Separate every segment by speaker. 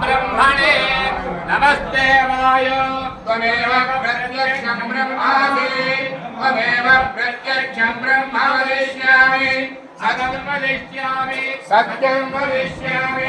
Speaker 1: ब्रह्मणे नमस्ते वाय। त्वमेव प्रत्यक्षं
Speaker 2: ब्रह्मासि त्वमेव प्रत्यक्षं ब्रह्म वदिष्यामि सत्यं वदिष्यामि सत्यं वदिष्यामि।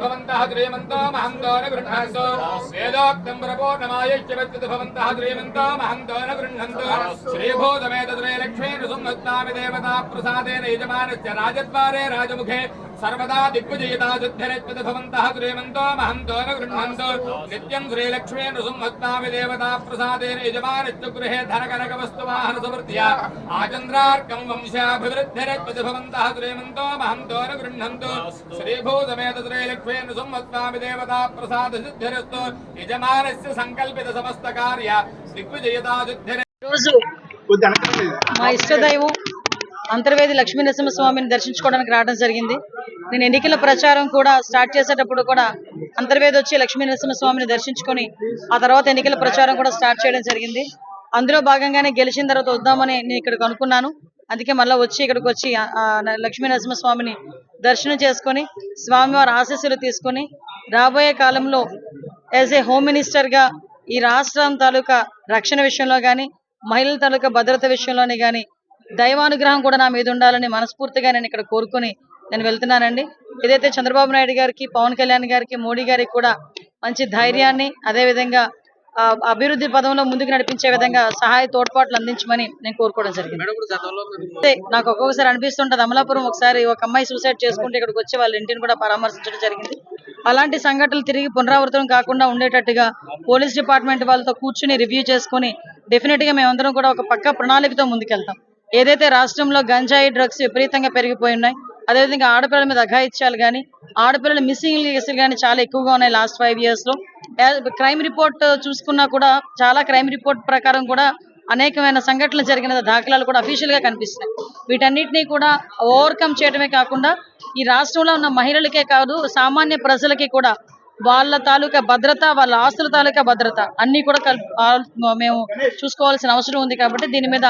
Speaker 1: भवन्तः द्रेमन्तो महन्तो न गृह्णन्तु वेदोक्तं प्रपोर्णमायैक्यवत्कृत भवन्तः द्रेमन्तो महन्तो न गृह्णन्तु श्रीभूतमेतद्रे लक्ष्मी नृसंहत्तामि देवता प्रसादेन यजमानस्य राजद्वारे राजमुखे सर्वदा दिग्विजयिता सिद्धिरच्युत भवन्तः द्रेमन्तो महन्तो न गृह्णन्तु नित्यं श्रीलक्ष्मी नृसंहत्तामि देवता प्रसादेन यजमानस्य गृहे धनकनकवस्तुवाहन समृद्ध्या आचन्द्रार्कं वंशाभिवृद्धिरच्युत भवन्तः श्रीमन्तो महन्तो न गृह्णन्तु श्रीभूतमेत श्रीलक्ष्मी नृसंहत्तामि देवता प्रसाद सिद्धिरस्तु यजमानस्य सङ्कल्पित समस्त कार्य दिग्विजयता सिद्धिर
Speaker 2: రోజు మా ఇష్టదైవం అంతర్వేది లక్ష్మీ నరసింహస్వామిని దర్శించుకోవడానికి రావడం జరిగింది. నేను ఎన్నికల ప్రచారం కూడా స్టార్ట్ చేసేటప్పుడు కూడా అంతర్వేది వచ్చి లక్ష్మీ నరసింహస్వామిని దర్శించుకొని ఆ తర్వాత ఎన్నికల ప్రచారం కూడా స్టార్ట్ చేయడం జరిగింది. అందులో భాగంగానే గెలిచిన తర్వాత వద్దామని నేను ఇక్కడికి అనుకున్నాను. అందుకే మళ్ళీ వచ్చి ఇక్కడికి వచ్చి లక్ష్మీ నరసింహస్వామిని దర్శనం చేసుకొని స్వామివారి ఆశీస్సులు తీసుకొని రాబోయే కాలంలో యాజ్ ఏ హోమ్ మినిస్టర్గా ఈ రాష్ట్రం తాలూకా రక్షణ విషయంలో కానీ మహిళల తాలూకా భద్రత విషయంలోనే కానీ దైవానుగ్రహం కూడా నా మీద ఉండాలని మనస్ఫూర్తిగా నేను ఇక్కడ కోరుకొని నేను వెళ్తున్నానండి. ఏదైతే చంద్రబాబు నాయుడు గారికి పవన్ కళ్యాణ్ గారికి మోడీ గారికి కూడా మంచి ధైర్యాన్ని అదేవిధంగా అభివృద్ధి పదంలో ముందుకు నడిపించే విధంగా సహాయ తోడ్పాట్లు అందించమని నేను కోరుకోవడం జరిగింది. నాకు ఒక్కొక్కసారి అనిపిస్తుంటది అమలాపురం ఒకసారి ఒక అమ్మాయి సూసైడ్ చేసుకుంటే ఇక్కడికి వచ్చి వాళ్ళ ఇంటిని కూడా పరామర్శించడం జరిగింది. అలాంటి సంఘటనలు తిరిగి పునరావృతం కాకుండా ఉండేటట్టుగా పోలీస్ డిపార్ట్మెంట్ వాళ్ళతో కూర్చుని రివ్యూ చేసుకొని డెఫినెట్గా మేమందరం కూడా ఒక పక్క ప్రణాళికతో ముందుకెళ్తాం. ఏదైతే రాష్ట్రంలో గంజాయి డ్రగ్స్ విపరీతంగా పెరిగిపోయి ఉన్నాయి అదేవిధంగా ఆడపిల్లల మీద అఘాయిత్యాలు కానీ ఆడపిల్లల మిస్సింగ్ కేసులు కానీ చాలా ఎక్కువగా ఉన్నాయి లాస్ట్ ఫైవ్ ఇయర్స్లో. క్రైమ్ రిపోర్ట్ చూసుకున్నా కూడా చాలా క్రైమ్ రిపోర్ట్ ప్రకారం కూడా అనేకమైన సంఘటనలు జరిగిన దాఖలాలు కూడా అఫీషియల్గా కనిపిస్తున్నాయి. వీటన్నిటిని కూడా ఓవర్కమ్ చేయడమే కాకుండా ఈ రాష్ట్రంలో ఉన్న మహిళలకే కాదు సామాన్య ప్రజలకి కూడా వాళ్ళ తాలూకా భద్రత వాళ్ళ ఆస్తుల తాలూకా భద్రత అన్ని కూడా కలిపి మేము చూసుకోవాల్సిన అవసరం ఉంది కాబట్టి దీని మీద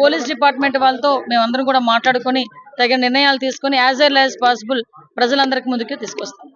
Speaker 2: పోలీస్ డిపార్ట్మెంట్ వాళ్ళతో మేము అందరం కూడా మాట్లాడుకొని తగిన నిర్ణయాలు తీసుకొని యాజ్ ఎర్లీ యాజ్ పాసిబుల్ ప్రజలందరికీ ముందుకు తీసుకొస్తాం.